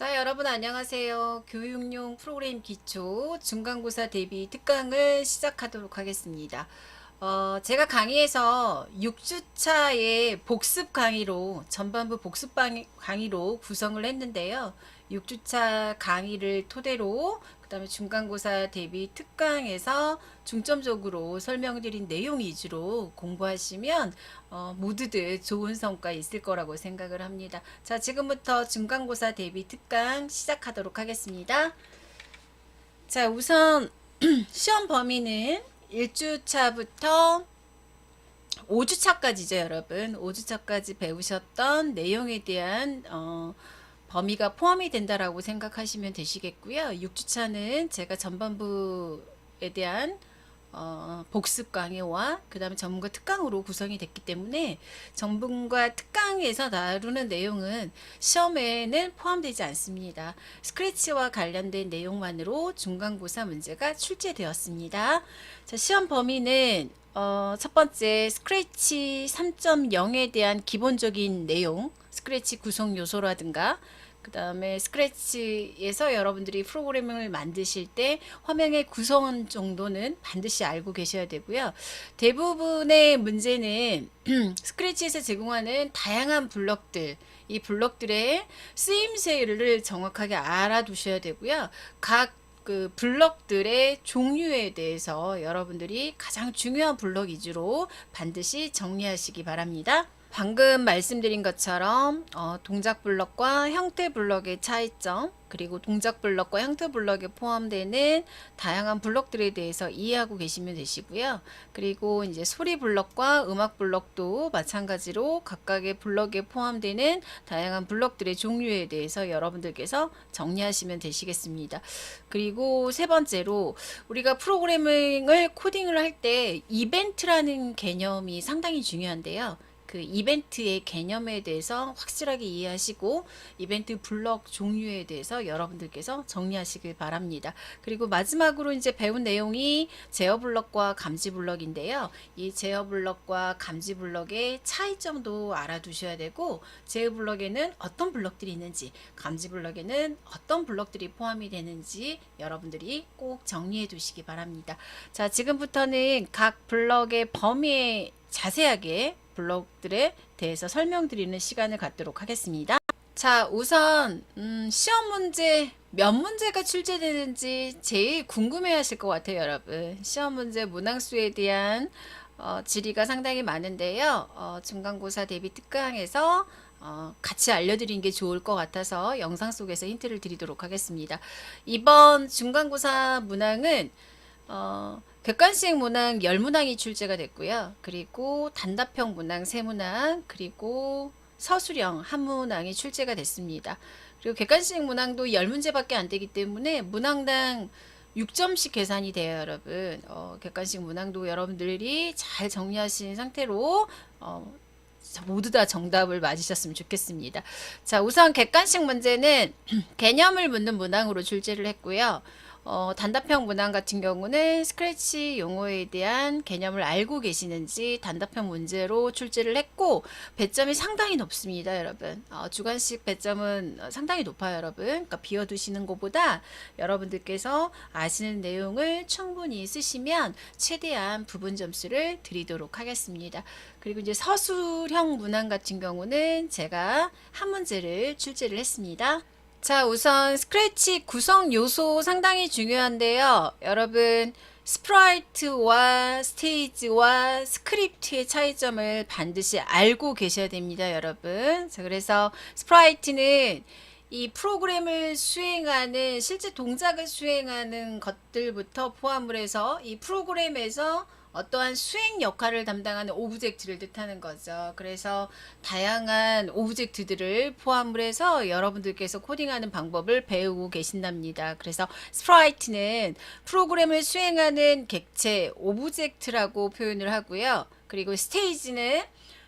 자, 여러분 안녕하세요. 교육용 프로그램 기초 중간고사 대비 특강을 시작하도록 하겠습니다. 어, 제가 강의에서 6주차의 복습 강의로 전반부 복습 방- 강의로 구성을 했는데요. 6주차 강의를 토대로 그 다음에 중간고사 대비 특강에서 중점적으로 설명드린 내용 위주로 공부하시면 어, 모두들 좋은 성과 있을 거라고 생각을 합니다. 자, 지금부터 중간고사 대비 특강 시작하도록 하겠습니다. 자, 우선 시험 범위는 1주차부터 5주차까지죠, 여러분. 5주차까지 배우셨던 내용에 대한 어, 범위가 포함이 된다라고 생각하시면 되시겠고요. 6주차는 제가 전반부에 대한 어, 복습 강의와 그 다음에 전문가 특강으로 구성이 됐기 때문에 전문가 특강에서 다루는 내용은 시험에는 포함되지 않습니다. 스크래치와 관련된 내용만으로 중간고사 문제가 출제되었습니다. 자, 시험 범위는 어, 첫 번째 스크래치 3.0에 대한 기본적인 내용, 스크래치 구성 요소라든가 그 다음에 스크래치에서 여러분들이 프로그램을 만드실 때 화면의 구성 정도는 반드시 알고 계셔야 되고요. 대부분의 문제는 스크래치에서 제공하는 다양한 블럭들, 이 블럭들의 쓰임새를 정확하게 알아두셔야 되고요. 각그 블럭들의 종류에 대해서 여러분들이 가장 중요한 블럭 위주로 반드시 정리하시기 바랍니다. 방금 말씀드린 것처럼 어, 동작 블럭과 형태 블럭의 차이점 그리고 동작 블럭과 형태 블럭에 포함되는 다양한 블럭들에 대해서 이해하고 계시면 되시고요. 그리고 이제 소리 블럭과 음악 블럭도 마찬가지로 각각의 블럭에 포함되는 다양한 블럭들의 종류에 대해서 여러분들께서 정리하시면 되시겠습니다. 그리고 세 번째로 우리가 프로그래밍을 코딩을 할 때 이벤트라는 개념이 상당히 중요한데요. 그 이벤트의 개념에 대해서 확실하게 이해하시고 이벤트 블럭 종류에 대해서 여러분들께서 정리하시길 바랍니다. 그리고 마지막으로 이제 배운 내용이 제어 블럭과 감지 블럭인데요. 이 제어 블럭과 감지 블럭의 차이점도 알아두셔야 되고 제어 블럭에는 어떤 블럭들이 있는지 감지 블럭에는 어떤 블럭들이 포함이 되는지 여러분들이 꼭 정리해 두시기 바랍니다. 자, 지금부터는 각 블럭의 범위에 자세하게 블록들에 대해서 설명드리는 시간을 갖도록 하겠습니다. 자, 우선 음, 시험 문제 몇 문제가 출제되는지 제일 궁금해 하실 것 같아요, 여러분. 시험 문제 문항수에 대한 어, 질의가 상당히 많은데요. 어, 중간고사 대비 특강에서 어, 같이 알려드린 게 좋을 것 같아서 영상 속에서 힌트를 드리도록 하겠습니다. 이번 중간고사 문항은 어, 객관식 문항 10문항이 출제가 됐고요. 그리고 단답형 문항 3문항, 그리고 서술형 한 문항이 출제가 됐습니다. 그리고 객관식 문항도 10문제밖에 안 되기 때문에 문항당 6점씩 계산이 돼요, 여러분. 어, 객관식 문항도 여러분들이 잘 정리하신 상태로 어, 모두 다 정답을 맞으셨으면 좋겠습니다. 자, 우선 객관식 문제는 개념을 묻는 문항으로 출제를 했고요. 어, 단답형 문항 같은 경우는 스크래치 용어에 대한 개념을 알고 계시는지 단답형 문제로 출제를 했고 배점이 상당히 높습니다, 여러분. 어, 주관식 배점은 상당히 높아요, 여러분. 그러니까 비워두시는 것보다 여러분들께서 아시는 내용을 충분히 쓰시면 최대한 부분 점수를 드리도록 하겠습니다. 그리고 이제 서술형 문항 같은 경우는 제가 한 문제를 출제를 했습니다. 자, 우선 스크래치 구성 요소 상당히 중요한데요. 여러분, 스프라이트와 스테이지와 스크립트의 차이점을 반드시 알고 계셔야 됩니다, 여러분. 자, 그래서 스프라이트는 이 프로그램을 수행하는 실제 동작을 수행하는 것들부터 포함을 해서 이 프로그램에서 어떠한 수행 역할을 담당하는 오브젝트를 뜻하는 거죠. 그래서 다양한 오브젝트들을 포함을 해서 여러분들께서 코딩하는 방법을 배우고 계신답니다. 그래서 스프라이트는 프로그램을 수행하는 객체 오브젝트라고 표현을 하고요. 그리고 스테이지는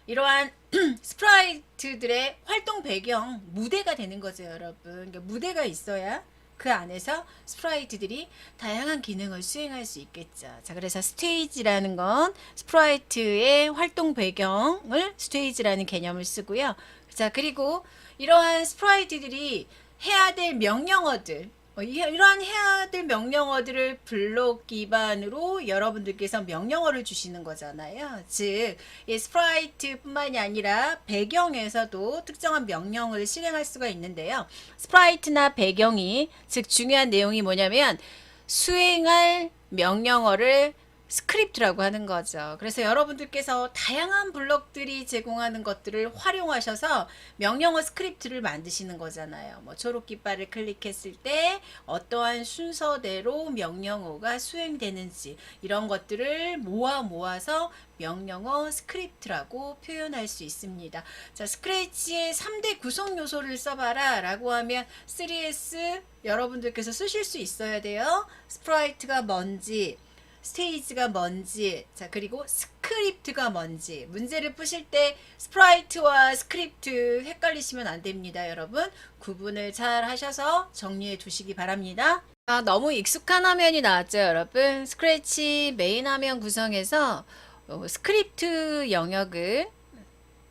이러한 스프라이트들의 활동 배경 무대가 되는 거죠, 여러분. 그러니까 무대가 있어야 그 안에서 스프라이트들이 다양한 기능을 수행할 수 있겠죠. 자, 그래서 스테이지라는 건 스프라이트의 활동 배경을 스테이지라는 개념을 쓰고요. 자, 그리고 이러한 스프라이트들이 해야 될 명령어들 어, 이- 이러한 해야 될 명령어들을 블록 기반으로 여러분들께서 명령어를 주시는 거잖아요. 즉, 이 스프라이트뿐만이 아니라 배경에서도 특정한 명령을 실행할 수가 있는데요. 스프라이트나 배경이 즉 중요한 내용이 뭐냐면 수행할 명령어를 스크립트라고 하는 거죠. 그래서 여러분들께서 다양한 블록들이 제공하는 것들을 활용하셔서 명령어 스크립트를 만드시는 거잖아요. 뭐 초록 깃발을 클릭했을 때 어떠한 순서대로 명령어가 수행되는지 이런 것들을 모아 모아서 명령어 스크립트라고 표현할 수 있습니다. 자, 스크래치의 3대 구성 요소를 써봐라 라고 하면 3S 여러분들께서 쓰실 수 있어야 돼요. 스프라이트가 뭔지, 스테이지가 뭔지, 자, 그리고 스크립트가 뭔지. 문제를 푸실 때 스프라이트와 스크립트 헷갈리시면 안 됩니다, 여러분. 구분을 잘 하셔서 정리해 두시기 바랍니다. 아, 너무 익숙한 화면이 나왔죠, 여러분. 스크래치 메인 화면 구성에서 어, 스크립트 영역은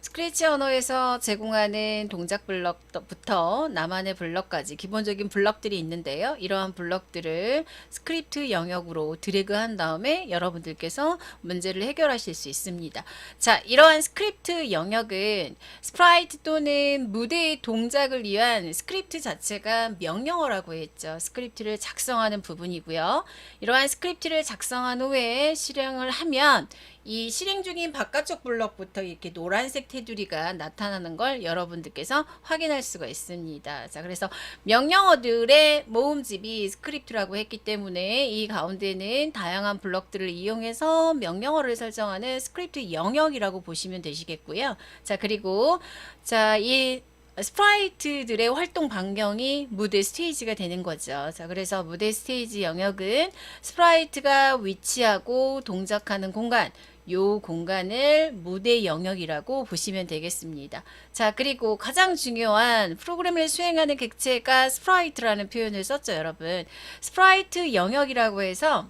스크래치 언어에서 제공하는 동작 블럭부터 나만의 블럭까지 기본적인 블럭들이 있는데요. 이러한 블럭들을 스크립트 영역으로 드래그한 다음에 여러분들께서 문제를 해결하실 수 있습니다. 자, 이러한 스크립트 영역은 스프라이트 또는 무대의 동작을 위한 스크립트 자체가 명령어라고 했죠. 스크립트를 작성하는 부분이고요. 이러한 스크립트를 작성한 후에 실행을 하면 이 실행 중인 바깥쪽 블럭부터 이렇게 노란색 테두리가 나타나는 걸 여러분들께서 확인할 수가 있습니다. 자, 그래서 명령어들의 모음집이 스크립트라고 했기 때문에 이 가운데는 다양한 블럭들을 이용해서 명령어를 설정하는 스크립트 영역이라고 보시면 되시겠고요. 자, 그리고 자, 이 스프라이트들의 활동 반경이 무대 스테이지가 되는 거죠. 자, 그래서 무대 스테이지 영역은 스프라이트가 위치하고 동작하는 공간, 요 공간을 무대 영역이라고 보시면 되겠습니다. 자, 그리고 가장 중요한 프로그램을 수행하는 객체가 스프라이트라는 표현을 썼죠, 여러분. 스프라이트 영역이라고 해서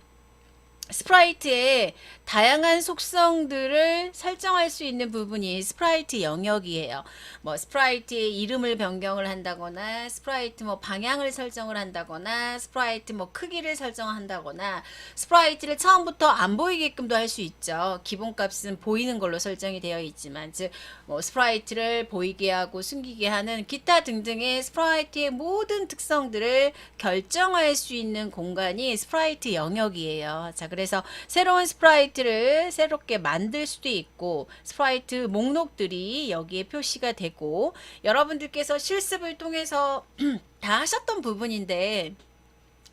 스프라이트의 다양한 속성들을 설정할 수 있는 부분이 스프라이트 영역이에요. 뭐 스프라이트의 이름을 변경을 한다거나 스프라이트 뭐 방향을 설정을 한다거나 스프라이트 뭐 크기를 설정한다거나 스프라이트를 처음부터 안 보이게끔도 할 수 있죠. 기본값은 보이는 걸로 설정이 되어 있지만 즉 뭐 스프라이트를 보이게 하고 숨기게 하는 기타 등등의 스프라이트의 모든 특성들을 결정할 수 있는 공간이 스프라이트 영역이에요. 자, 그래서 새로운 스프라이트 를 새롭게 만들 수도 있고 스프라이트 목록들이 여기에 표시가 되고 여러분들께서 실습을 통해서 다 하셨던 부분인데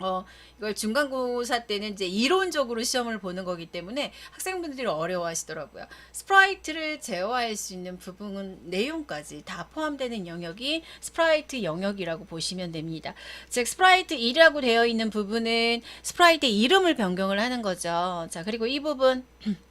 어, 이걸 중간고사 때는 이제 이론적으로 시험을 보는 거기 때문에 학생분들이 어려워 하시더라고요. 스프라이트를 제어할 수 있는 부분, 내용까지 다 포함되는 영역이 스프라이트 영역이라고 보시면 됩니다. 즉, 스프라이트 1이라고 되어 있는 부분은 스프라이트 이름을 변경을 하는 거죠. 자, 그리고 이 부분.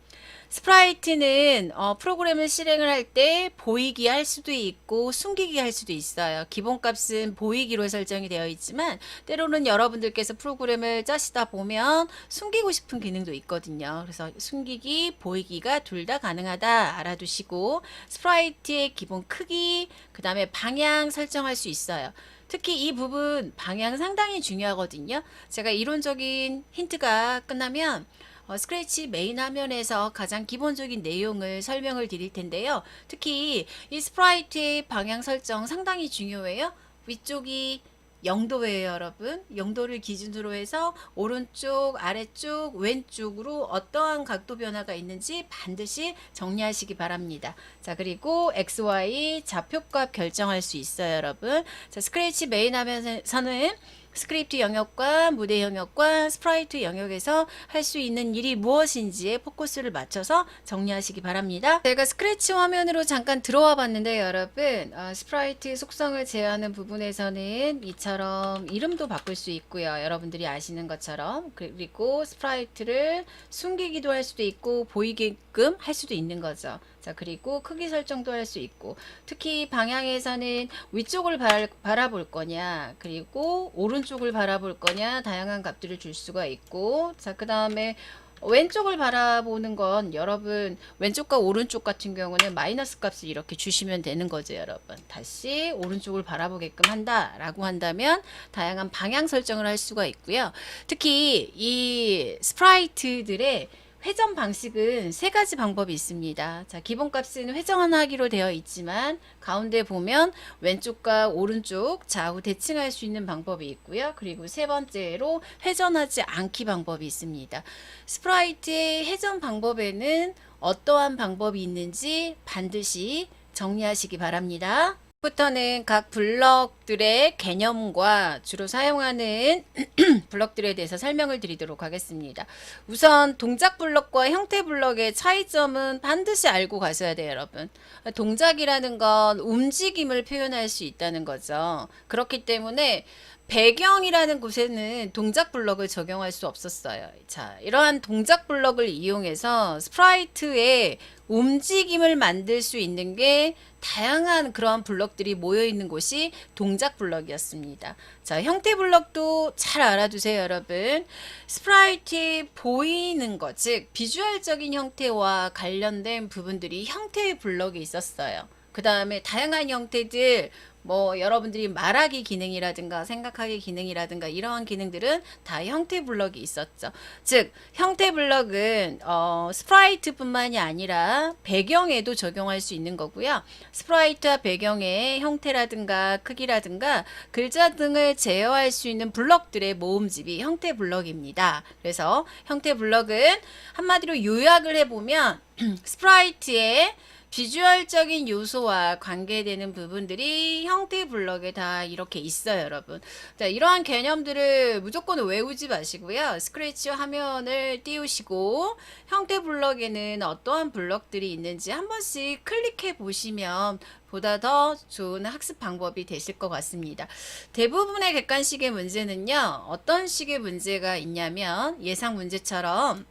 스프라이트는 어, 프로그램을 실행을 할 때 보이기 할 수도 있고 숨기기 할 수도 있어요. 기본값은 보이기로 설정이 되어 있지만 때로는 여러분들께서 프로그램을 짜시다 보면 숨기고 싶은 기능도 있거든요. 그래서 숨기기, 보이기가 둘 다 가능하다 알아두시고 스프라이트의 기본 크기, 그 다음에 방향 설정할 수 있어요. 특히 이 부분 방향 상당히 중요하거든요. 제가 이론적인 힌트가 끝나면 어, 스크래치 메인 화면에서 가장 기본적인 내용을 설명을 드릴 텐데요. 특히 이 스프라이트의 방향 설정 상당히 중요해요. 위쪽이 0도예요, 여러분. 0도를 기준으로 해서 오른쪽, 아래쪽, 왼쪽으로 어떠한 각도 변화가 있는지 반드시 정리하시기 바랍니다. 자, 그리고 XY 좌표값 결정할 수 있어요, 여러분. 자, 스크래치 메인 화면에서는 스크립트 영역과 무대 영역과 스프라이트 영역에서 할 수 있는 일이 무엇인지에 포커스를 맞춰서 정리하시기 바랍니다. 제가 스크래치 화면으로 잠깐 들어와 봤는데 여러분 어, 스프라이트 속성을 제어하는 부분에서는 이처럼 이름도 바꿀 수 있고요. 여러분들이 아시는 것처럼 그리고 스프라이트를 숨기기도 할 수도 있고 보이게끔 할 수도 있는 거죠. 자, 그리고 크기 설정도 할 수 있고, 특히 방향에서는 위쪽을 바라, 바라 볼 거냐, 그리고 오른쪽을 바라볼 거냐, 다양한 값들을 줄 수가 있고, 자, 그 다음에 왼쪽을 바라보는 건 여러분 왼쪽과 오른쪽 같은 경우는 마이너스 값을 이렇게 주시면 되는 거죠 여러분. 다시 오른쪽을 바라보게끔 한다 라고 한다면 다양한 방향 설정을 할 수가 있고요. 특히 이 스프라이트들의 회전 방식은 세 가지 방법이 있습니다. 자, 기본 값은 회전하기로 되어 있지만 가운데 보면 왼쪽과 오른쪽 좌우 대칭할 수 있는 방법이 있고요. 그리고 세 번째로 회전하지 않기 방법이 있습니다. 스프라이트의 회전 방법에는 어떠한 방법이 있는지 반드시 정리하시기 바랍니다. 부터는 각 블럭들의 개념과 주로 사용하는 블럭들에 대해서 설명을 드리도록 하겠습니다. 우선 동작 블럭과 형태 블럭의 차이점은 반드시 알고 가셔야 돼요, 여러분. 동작이라는 건 움직임을 표현할 수 있다는 거죠. 그렇기 때문에 배경이라는 곳에는 동작 블럭을 적용할 수 없었어요. 자, 이러한 동작 블럭을 이용해서 스프라이트의 움직임을 만들 수 있는 게 다양한 그러한 블럭들이 모여 있는 곳이 동작 블럭이었습니다. 자, 형태 블럭도 잘 알아두세요, 여러분. 스프라이트에 보이는 것, 즉 비주얼적인 형태와 관련된 부분들이 형태의 블럭이 있었어요. 그 다음에 다양한 형태들, 뭐 여러분들이 말하기 기능이라든가 생각하기 기능이라든가 이러한 기능들은 다 형태 블럭이 있었죠. 즉 형태 블럭은 어, 스프라이트뿐만이 아니라 배경에도 적용할 수 있는 거고요. 스프라이트와 배경의 형태라든가 크기라든가 글자 등을 제어할 수 있는 블럭들의 모음집이 형태 블럭입니다. 그래서 형태 블럭은 한마디로 요약을 해보면 스프라이트의 비주얼적인 요소와 관계되는 부분들이 형태 블럭에 다 이렇게 있어요, 여러분. 자, 이러한 개념들을 무조건 외우지 마시고요. 스크래치 화면을 띄우시고 형태 블럭에는 어떠한 블럭들이 있는지 한 번씩 클릭해 보시면 보다 더 좋은 학습 방법이 되실 것 같습니다. 대부분의 객관식의 문제는요, 어떤 식의 문제가 있냐면 예상 문제처럼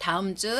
다음 중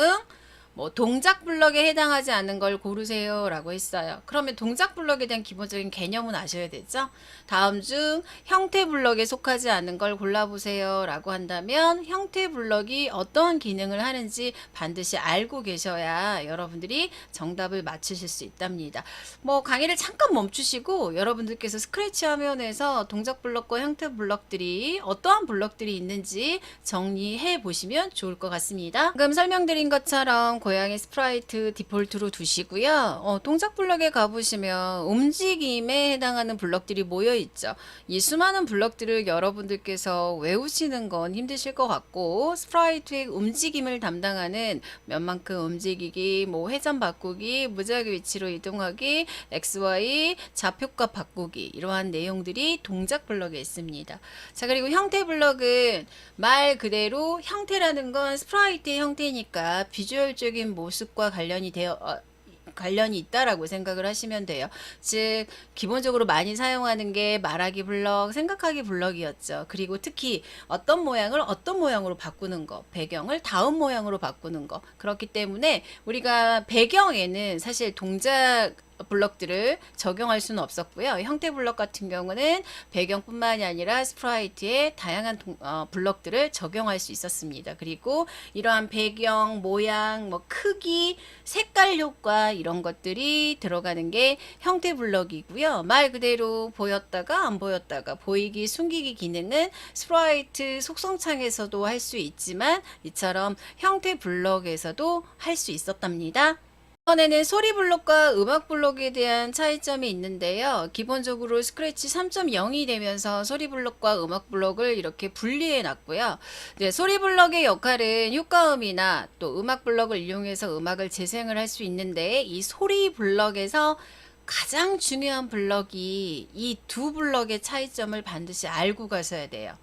뭐 동작 블럭에 해당하지 않는 걸 고르세요 라고 했어요. 그러면 동작 블럭에 대한 기본적인 개념은 아셔야 되죠. 다음 중 형태 블럭에 속하지 않는 걸 골라보세요 라고 한다면 형태 블럭이 어떤 기능을 하는지 반드시 알고 계셔야 여러분들이 정답을 맞추실 수 있답니다. 뭐 강의를 잠깐 멈추시고 여러분들께서 스크래치 화면에서 동작 블럭과 형태 블럭들이 어떠한 블럭들이 있는지 정리해 보시면 좋을 것 같습니다. 방금 설명드린 것처럼 고양이 스프라이트 디폴트로 두시고요. 어, 동작 블럭에 가보시면 움직임에 해당하는 블럭들이 모여 있죠. 이 수많은 블럭들을 여러분들께서 외우시는 건 힘드실 것 같고 스프라이트의 움직임을 담당하는 몇 만큼 움직이기, 뭐 회전 바꾸기, 무작위 위치로 이동하기, XY 좌표값 바꾸기 이러한 내용들이 동작 블럭에 있습니다. 자 그리고 형태 블럭은 말 그대로 형태라는 건 스프라이트의 형태니까 비주얼 적인 모습과 관련이 되어 어, 관련이 있다라고 생각을 하시면 돼요. 즉 기본적으로 많이 사용하는 게 말하기 블럭, 생각하기 블럭이었죠. 그리고 특히 어떤 모양을 어떤 모양으로 바꾸는 거, 배경을 다음 모양으로 바꾸는 거. 그렇기 때문에 우리가 배경에는 사실 동작 블럭들을 적용할 수는 없었고요. 형태 블럭 같은 경우는 배경뿐만이 아니라 스프라이트의 다양한 동, 어, 블럭들을 적용할 수 있었습니다. 그리고 이러한 배경, 모양, 뭐 크기, 색깔 효과 이런 것들이 들어가는 게 형태 블럭이고요. 말 그대로 보였다가 안 보였다가 보이기, 숨기기 기능은 스프라이트 속성창에서도 할 수 있지만 이처럼 형태 블럭에서도 할 수 있었답니다. 이번에는 소리 블록과 음악 블록에 대한 차이점이 있는데요. 기본적으로 스크래치 3.0이 되면서 소리 블록과 음악 블록을 이렇게 분리해 놨고요. 네, 소리 블록의 역할은 효과음이나 또 음악 블록을 이용해서 음악을 재생을 할 수 있는데 이 소리 블록에서 가장 중요한 블럭이 이 두 블럭의 차이점을 반드시 알고 가셔야 돼요.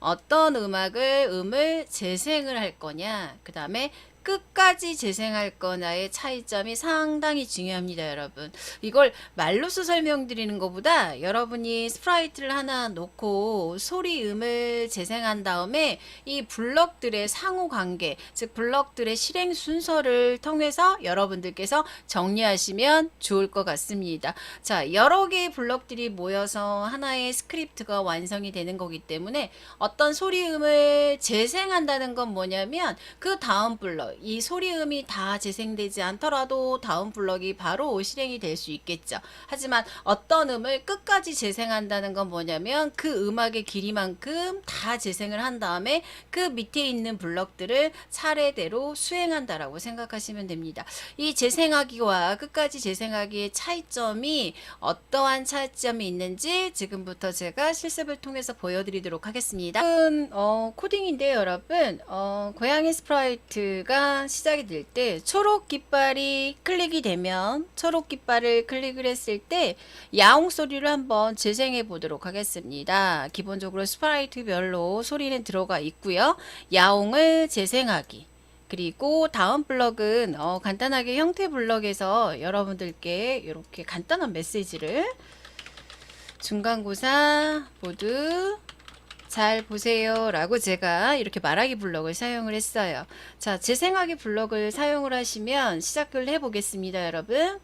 어떤 음악을 음을 재생을 할 거냐, 그 다음에 끝까지 재생할 거나의 차이점이 상당히 중요합니다, 여러분. 이걸 말로써 설명드리는 것보다 여러분이 스프라이트를 하나 놓고 소리 음을 재생한 다음에 이 블럭들의 상호 관계, 즉 블럭들의 실행 순서를 통해서 여러분들께서 정리하시면 좋을 것 같습니다. 자, 여러 개의 블럭들이 모여서 하나의 스크립트가 완성이 되는 거기 때문에 어떤 소리 음을 재생한다는 건 뭐냐면 그 다음 블럭, 이 소리음이 다 재생되지 않더라도 다음 블럭이 바로 실행이 될 수 있겠죠. 하지만 어떤 음을 끝까지 재생한다는 건 뭐냐면 그 음악의 길이만큼 다 재생을 한 다음에 그 밑에 있는 블럭들을 차례대로 수행한다라고 생각하시면 됩니다. 이 재생하기와 끝까지 재생하기의 차이점이 어떠한 차이점이 있는지 지금부터 제가 실습을 통해서 보여드리도록 하겠습니다. 음, 어, 코딩인데요, 여러분. 어, 고양이 스프라이트가 시작이 될 때 초록 깃발이 클릭이 되면 초록 깃발을 클릭을 했을 때 야옹 소리를 한번 재생해 보도록 하겠습니다. 기본적으로 스프라이트별로 소리는 들어가 있고요. 야옹을 재생하기. 그리고 다음 블럭은 어, 간단하게 형태 블럭에서 여러분들께 이렇게 간단한 메시지를 중간고사 모두 잘 보세요 라고 제가 이렇게 말하기 블럭을 사용을 했어요. 자, 재생하기 블럭을 사용을 하시면 시작을 해보겠습니다, 여러분.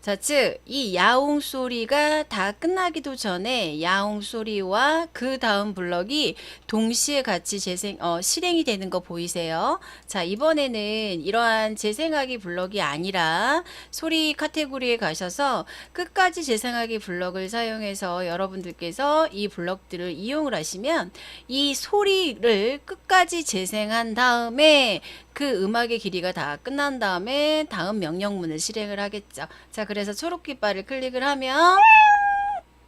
자, 즉, 이 야옹 소리가 다 끝나기도 전에 야옹 소리와 그 다음 블럭이 동시에 같이 재생, 어, 실행이 되는 거 보이세요? 자, 이번에는 이러한 재생하기 블럭이 아니라 소리 카테고리에 가셔서 끝까지 재생하기 블럭을 사용해서 여러분들께서 이 블럭들을 이용을 하시면 이 소리를 끝까지 재생한 다음에 그 음악의 길이가 다 끝난 다음에 다음 명령문을 실행을 하겠죠. 자, 그래서 초록 깃발을 클릭을 하면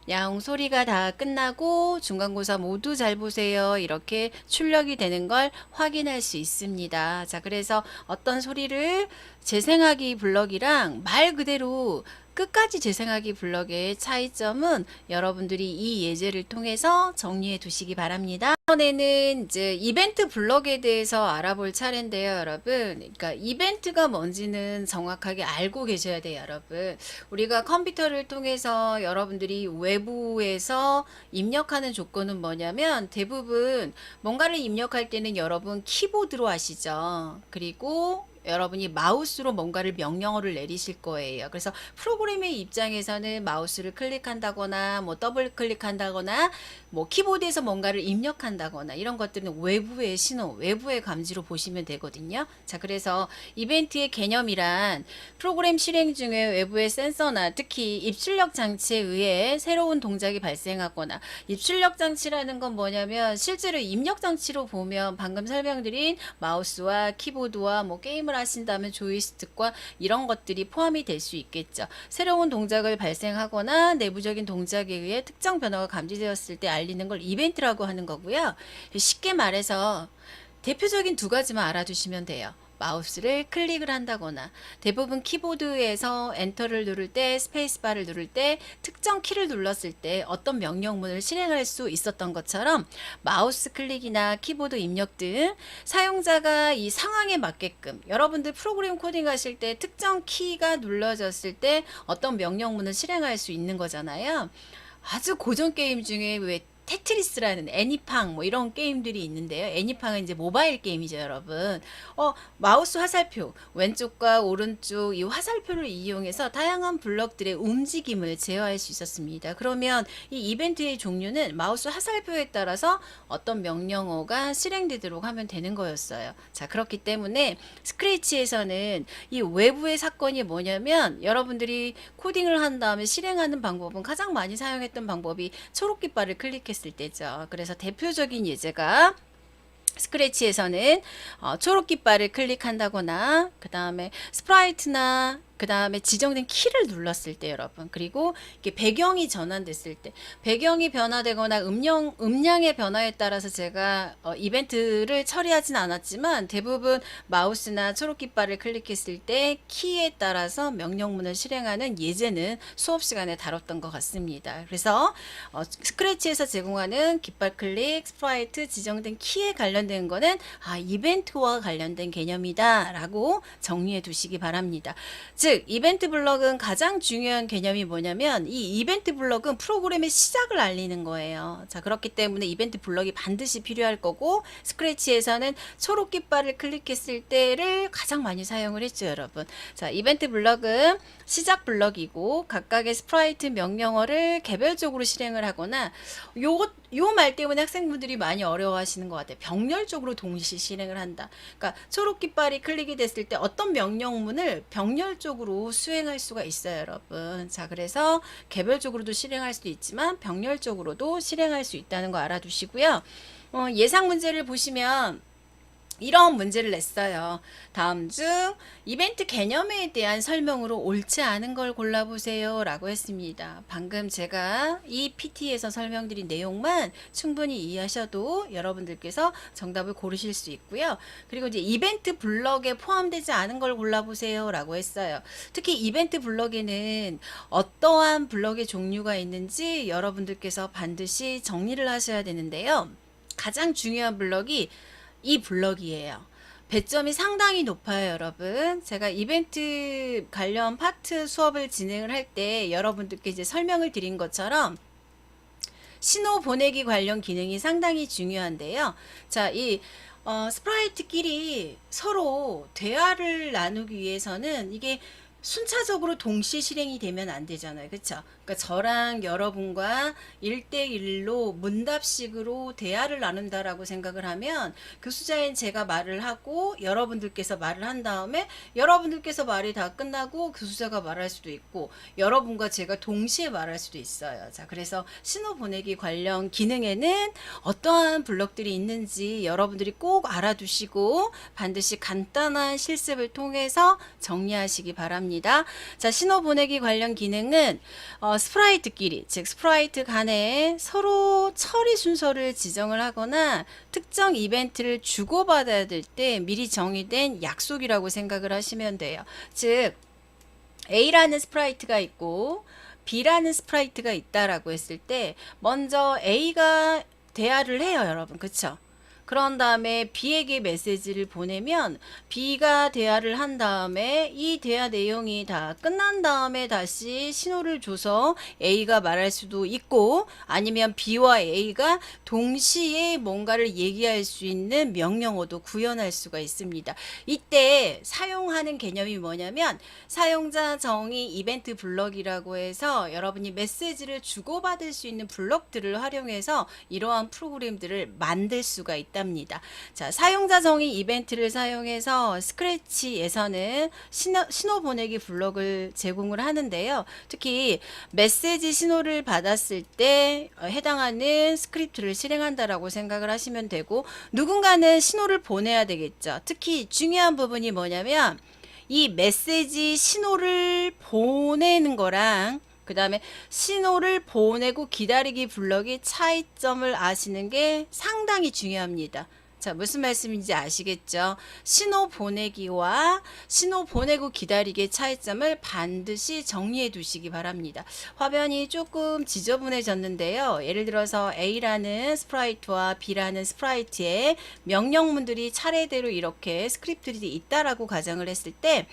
야옹 소리가 다 끝나고 중간고사 모두 잘 보세요. 이렇게 출력이 되는 걸 확인할 수 있습니다. 자, 그래서 어떤 소리를 재생하기 블럭이랑 말 그대로 끝까지 재생하기 블럭의 차이점은 여러분들이 이 예제를 통해서 정리해 두시기 바랍니다. 이번에는 이제 이벤트 블럭에 대해서 알아볼 차례인데요, 여러분. 그러니까 이벤트가 뭔지는 정확하게 알고 계셔야 돼요, 여러분. 우리가 컴퓨터를 통해서 여러분들이 외부에서 입력하는 조건은 뭐냐면 대부분 뭔가를 입력할 때는 여러분 키보드로 하시죠. 그리고 여러분이 마우스로 뭔가를 명령어를 내리실 거예요. 그래서 프로그램의 입장에서는 마우스를 클릭한다거나 뭐 더블 클릭한다거나 뭐 키보드에서 뭔가를 입력한다거나 이런 것들은 외부의 신호, 외부의 감지로 보시면 되거든요. 자, 그래서 이벤트의 개념이란 프로그램 실행 중에 외부의 센서나 특히 입출력 장치에 의해 새로운 동작이 발생하거나 입출력 장치라는 건 뭐냐면 실제로 입력 장치로 보면 방금 설명드린 마우스와 키보드와 뭐 게임을 하신다면 조이스틱과 이런 것들이 포함이 될 수 있겠죠. 새로운 동작을 발생하거나 내부적인 동작에 의해 특정 변화가 감지되었을 때 알리는 걸 이벤트라고 하는 거고요. 쉽게 말해서 대표적인 두 가지만 알아두시면 돼요. 마우스를 클릭을 한다거나 대부분 키보드에서 엔터를 누를 때 스페이스바를 누를 때 특정 키를 눌렀을 때 어떤 명령문을 실행할 수 있었던 것처럼 마우스 클릭이나 키보드 입력 등 사용자가 이 상황에 맞게끔 여러분들 프로그램 코딩 하실 때 특정 키가 눌러졌을 때 어떤 명령문을 실행할 수 있는 거잖아요. 아주 고전 게임 중에 왜 테트리스라는 애니팡 뭐 이런 게임들이 있는데요. 애니팡은 이제 모바일 게임이죠, 여러분. 어, 마우스 화살표 왼쪽과 오른쪽 이 화살표를 이용해서 다양한 블럭들의 움직임을 제어할 수 있었습니다. 그러면 이 이벤트의 종류는 마우스 화살표에 따라서 어떤 명령어가 실행되도록 하면 되는 거였어요. 자, 그렇기 때문에 스크래치에서는 이 외부의 사건이 뭐냐면 여러분들이 코딩을 한 다음에 실행하는 방법은 가장 많이 사용했던 방법이 초록 깃발을 클릭 했을 때죠. 그래서 대표적인 예제가 스크래치에서는 어, 초록 깃발을 클릭한다거나 그 다음에 스프라이트나 그 다음에 지정된 키를 눌렀을 때 여러분 그리고 이게 배경이 전환됐을 때 배경이 변화되거나 음량 음량의 변화에 따라서 제가 어, 이벤트를 처리하진 않았지만 대부분 마우스나 초록 깃발을 클릭했을 때 키에 따라서 명령문을 실행하는 예제는 수업 시간에 다뤘던 것 같습니다. 그래서 어, 스크래치에서 제공하는 깃발 클릭, 스프라이트, 지정된 키에 관련된 거는 아 이벤트와 관련된 개념이다라고 정리해 두시기 바랍니다. 즉 이벤트 블럭은 가장 중요한 개념이 뭐냐면 이 이벤트 블럭은 프로그램의 시작을 알리는 거예요. 자 그렇기 때문에 이벤트 블럭이 반드시 필요할 거고 스크래치에서는 초록 깃발을 클릭했을 때를 가장 많이 사용을 했죠, 여러분. 자 이벤트 블럭은 시작 블럭이고 각각의 스프라이트 명령어를 개별적으로 실행을 하거나 요요말 때문에 학생분들이 많이 어려워하시는 것 같아요. 병렬적으로 동시 실행을 한다. 그러니까 초록 깃발이 클릭이 됐을 때 어떤 명령문을 병렬적으로 수행할 수가 있어요, 여러분. 자, 그래서 개별적으로도 실행할 수도 있지만 병렬적으로도 실행할 수 있다는 거 알아두시고요. 어, 예상 문제를 보시면 이런 문제를 냈어요. 다음 중 이벤트 개념에 대한 설명으로 옳지 않은 걸 골라보세요. 라고 했습니다. 방금 제가 이 PT에서 설명드린 내용만 충분히 이해하셔도 여러분들께서 정답을 고르실 수 있고요. 그리고 이제 이벤트 블럭에 포함되지 않은 걸 골라보세요. 라고 했어요. 특히 이벤트 블럭에는 어떠한 블럭의 종류가 있는지 여러분들께서 반드시 정리를 하셔야 되는데요. 가장 중요한 블럭이 이 블럭이에요. 배점이 상당히 높아요, 여러분. 제가 이벤트 관련 파트 수업을 진행을 할 때 여러분들께 이제 설명을 드린 것처럼 신호 보내기 관련 기능이 상당히 중요한데요. 자, 이 어, 스프라이트끼리 서로 대화를 나누기 위해서는 이게 순차적으로 동시에 실행이 되면 안 되잖아요. 그쵸? 그러니까 저랑 여러분과 1대1로 문답식으로 대화를 나눈다라고 생각을 하면 그 수자인 제가 말을 하고 여러분들께서 말을 한 다음에 여러분들께서 말이 다 끝나고 그 수자가 말할 수도 있고 여러분과 제가 동시에 말할 수도 있어요. 자, 그래서 신호 보내기 관련 기능에는 어떠한 블럭들이 있는지 여러분들이 꼭 알아두시고 반드시 간단한 실습을 통해서 정리하시기 바랍니다. 자, 신호 보내기 관련 기능은 어, 스프라이트끼리, 즉 스프라이트 간에 서로 처리 순서를 지정을 하거나 특정 이벤트를 주고받아야 될 때 미리 정의된 약속이라고 생각을 하시면 돼요. 즉 A라는 스프라이트가 있고 B라는 스프라이트가 있다라고 했을 때 먼저 A가 대화를 해요, 여러분. 그쵸? 그런 다음에 B에게 메시지를 보내면 B가 대화를 한 다음에 이 대화 내용이 다 끝난 다음에 다시 신호를 줘서 A가 말할 수도 있고 아니면 B와 A가 동시에 뭔가를 얘기할 수 있는 명령어도 구현할 수가 있습니다. 이때 사용하는 개념이 뭐냐면 사용자 정의 이벤트 블럭이라고 해서 여러분이 메시지를 주고받을 수 있는 블럭들을 활용해서 이러한 프로그램들을 만들 수가 있 답니다. 자, 사용자 정의 이벤트를 사용해서 스크래치에서는 신호, 신호 보내기 블럭을 제공을 하는데요. 특히 메시지 신호를 받았을 때 어, 해당하는 스크립트를 실행한다라고 생각을 하시면 되고 누군가는 신호를 보내야 되겠죠. 특히 중요한 부분이 뭐냐면 이 메시지 신호를 보내는 거랑 그 다음에 신호를 보내고 기다리기 블럭의 차이점을 아시는 게 상당히 중요합니다. 자, 무슨 말씀인지 아시겠죠? 신호 보내기와 신호 보내고 기다리기의 차이점을 반드시 정리해 두시기 바랍니다. 화면이 조금 지저분해졌는데요. 예를 들어서 A라는 스프라이트와 B라는 스프라이트의 명령문들이 차례대로 이렇게 스크립트들이 있다라고 가정을 했을 때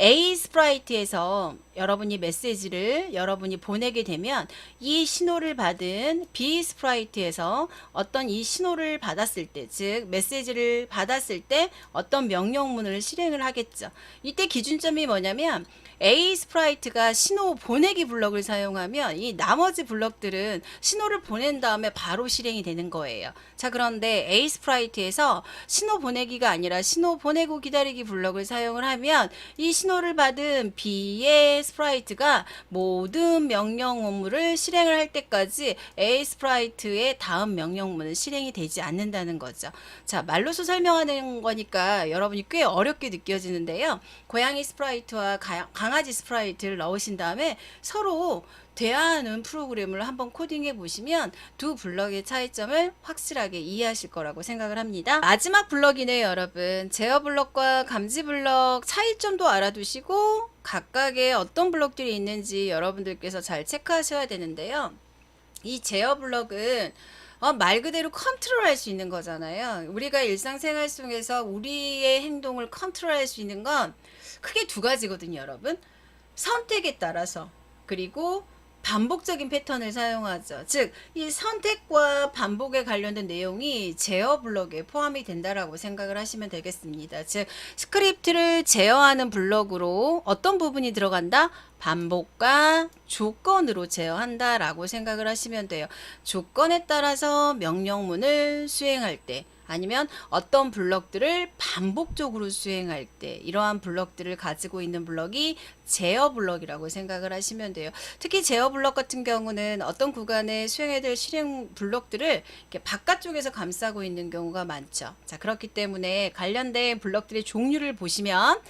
A 스프라이트에서 여러분이 메시지를 여러분이 보내게 되면 이 신호를 받은 B 스프라이트에서 어떤 이 신호를 받았을 때, 즉 메시지를 받았을 때 어떤 명령문을 실행을 하겠죠. 이때 기준점이 뭐냐면 A 스프라이트가 신호 보내기 블럭을 사용하면 이 나머지 블럭들은 신호를 보낸 다음에 바로 실행이 되는 거예요. 자, 그런데 A 스프라이트에서 신호 보내기가 아니라 신호 보내고 기다리기 블럭을 사용을 하면 이 신호를 받은 B의 스프라이트가 모든 명령문을 실행을 할 때까지 A 스프라이트의 다음 명령문은 실행이 되지 않는다는 거죠. 자, 말로서 설명하는 거니까 여러분이 꽤 어렵게 느껴지는데요. 고양이 스프라이트와 가- 강아지 스프라이트를 넣으신 다음에 서로 대화하는 프로그램을 한번 코딩해 보시면 두 블럭의 차이점을 확실하게 이해하실 거라고 생각을 합니다. 마지막 블럭이네요, 여러분. 제어 블럭과 감지 블럭 차이점도 알아두시고 각각의 어떤 블럭들이 있는지 여러분들께서 잘 체크하셔야 되는데요. 이 제어 블럭은 어, 말 그대로 컨트롤 할 수 있는 거잖아요. 우리가 일상생활 속에서 우리의 행동을 컨트롤 할 수 있는 건 크게 두 가지거든요, 여러분. 선택에 따라서 그리고 반복적인 패턴을 사용하죠. 즉, 이 선택과 반복에 관련된 내용이 제어 블럭에 포함이 된다라고 생각을 하시면 되겠습니다. 즉, 스크립트를 제어하는 블럭으로 어떤 부분이 들어간다? 반복과 조건으로 제어한다라고 생각을 하시면 돼요. 조건에 따라서 명령문을 수행할 때 아니면 어떤 블럭들을 반복적으로 수행할 때 이러한 블럭들을 가지고 있는 블럭이 제어 블럭이라고 생각을 하시면 돼요. 특히 제어 블럭 같은 경우는 어떤 구간에 수행해야 될 실행 블럭들을 이렇게 바깥쪽에서 감싸고 있는 경우가 많죠. 자, 그렇기 때문에 관련된 블럭들의 종류를 보시면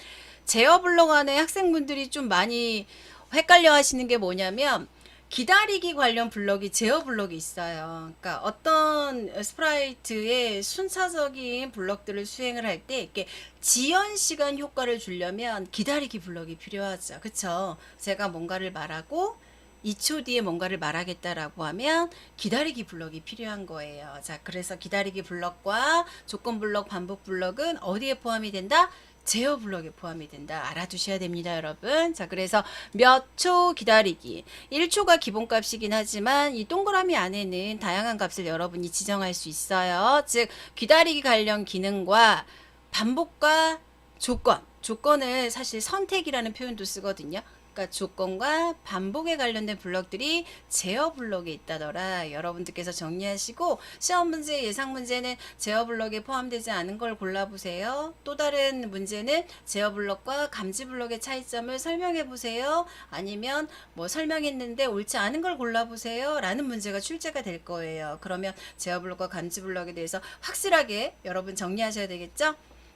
제어 블럭 안에 학생분들이 좀 많이 헷갈려 하시는 게 뭐냐면 기다리기 관련 블럭이 제어 블럭이 있어요. 그러니까 어떤 스프라이트의 순차적인 블럭들을 수행을 할 때 이렇게 지연 시간 효과를 주려면 기다리기 블럭이 필요하죠. 그쵸? 제가 뭔가를 말하고 2초 뒤에 뭔가를 말하겠다라고 하면 기다리기 블럭이 필요한 거예요. 자, 그래서 기다리기 블럭과 조건 블럭, 반복 블럭은 어디에 포함이 된다? 제어 블럭에 포함이 된다. 알아두셔야 됩니다, 여러분. 자, 그래서 몇 초 기다리기. 1초가 기본값이긴 하지만 이 동그라미 안에는 다양한 값을 여러분이 지정할 수 있어요. 즉, 기다리기 관련 기능과 반복과 조건. 조건을 사실 선택이라는 표현도 쓰거든요. 그러니까 조건과 반복에 관련된 블럭들이 제어 블럭에 있다더라. 여러분들께서 정리하시고 시험 문제, 예상 문제는 제어 블럭에 포함되지 않은 걸 골라보세요. 또 다른 문제는 제어 블럭과 감지 블럭의 차이점을 설명해 보세요. 아니면 뭐 설명했는데 옳지 않은 걸 골라보세요. 라는 문제가 출제가 될 거예요. 그러면 제어 블럭과 감지 블럭에 대해서 확실하게 여러분 정리하셔야 되겠죠?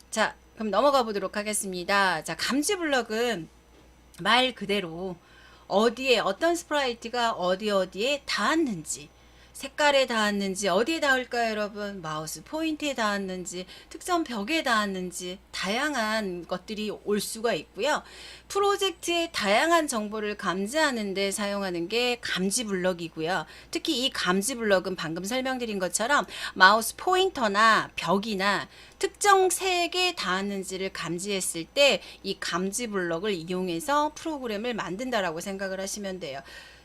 자, 그럼 넘어가 보도록 하겠습니다. 자, 감지 블럭은 말 그대로 어디에 어떤 스프라이트가 어디 어디에 닿았는지 색깔에 닿았는지 어디에 닿을까요 여러분? 마우스 포인트에 닿았는지 특정 벽에 닿았는지 다양한 것들이 올 수가 있고요. 프로젝트의 다양한 정보를 감지하는 데 사용하는 게 감지 블럭이고요. 특히 이 감지 블럭은 방금 설명드린 것처럼 마우스 포인터나 벽이나 특정 색에 닿았는지를 감지했을 때 이 감지 블럭을 이용해서 프로그램을 만든다라고 생각을 하시면 돼요.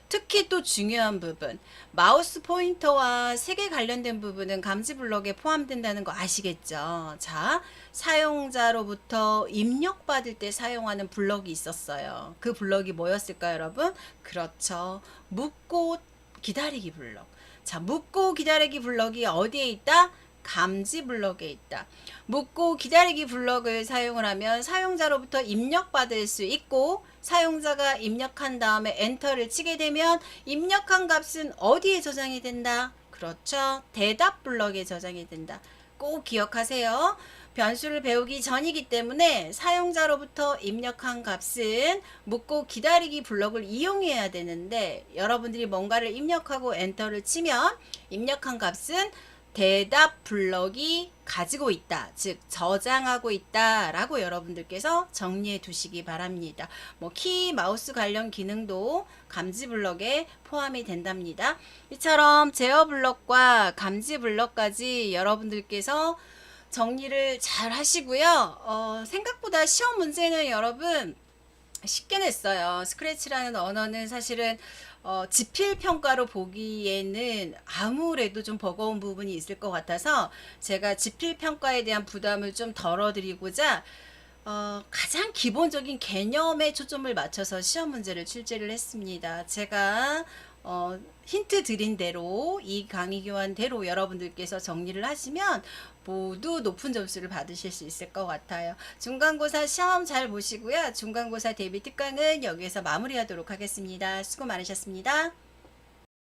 특히 또 중요한 부분, 마우스 포인터와 색에 관련된 부분은 감지 블럭에 포함된다는 거 아시겠죠? 자, 사용자로부터 입력받을 때 사용하는 블럭이 있었어요. 그 블럭이 뭐였을까요, 여러분? 그렇죠. 묻고 기다리기 블럭. 자, 묻고 기다리기 블럭이 어디에 있다? 감지 블럭에 있다. 묻고 기다리기 블럭을 사용을 하면 사용자로부터 입력받을 수 있고 사용자가 입력한 다음에 엔터를 치게 되면 입력한 값은 어디에 저장이 된다? 그렇죠. 대답 블럭에 저장이 된다. 꼭 기억하세요. 변수를 배우기 전이기 때문에 사용자로부터 입력한 값은 묻고 기다리기 블럭을 이용해야 되는데 여러분들이 뭔가를 입력하고 엔터를 치면 입력한 값은 대답 블럭이 가지고 있다. 즉, 저장하고 있다. 라고 여러분들께서 정리해 두시기 바랍니다. 뭐, 키, 마우스 관련 기능도 감지 블럭에 포함이 된답니다. 이처럼 제어 블럭과 감지 블럭까지 여러분들께서 정리를 잘 하시고요. 어, 생각보다 시험 문제는 여러분 쉽게 냈어요. 스크래치라는 언어는 사실은 어, 지필 평가로 보기에는 아무래도 좀 버거운 부분이 있을 것 같아서 제가 지필 평가에 대한 부담을 좀 덜어드리고자 어, 가장 기본적인 개념에 초점을 맞춰서 시험 문제를 출제를 했습니다. 제가 어, 힌트 드린 대로 이 강의 교환대로 여러분들께서 정리를 하시면 모두 높은 점수를 받으실 수 있을 것 같아요. 중간고사 시험 잘 보시고요. 중간고사 대비 특강은 여기에서 마무리하도록 하겠습니다. 수고 많으셨습니다.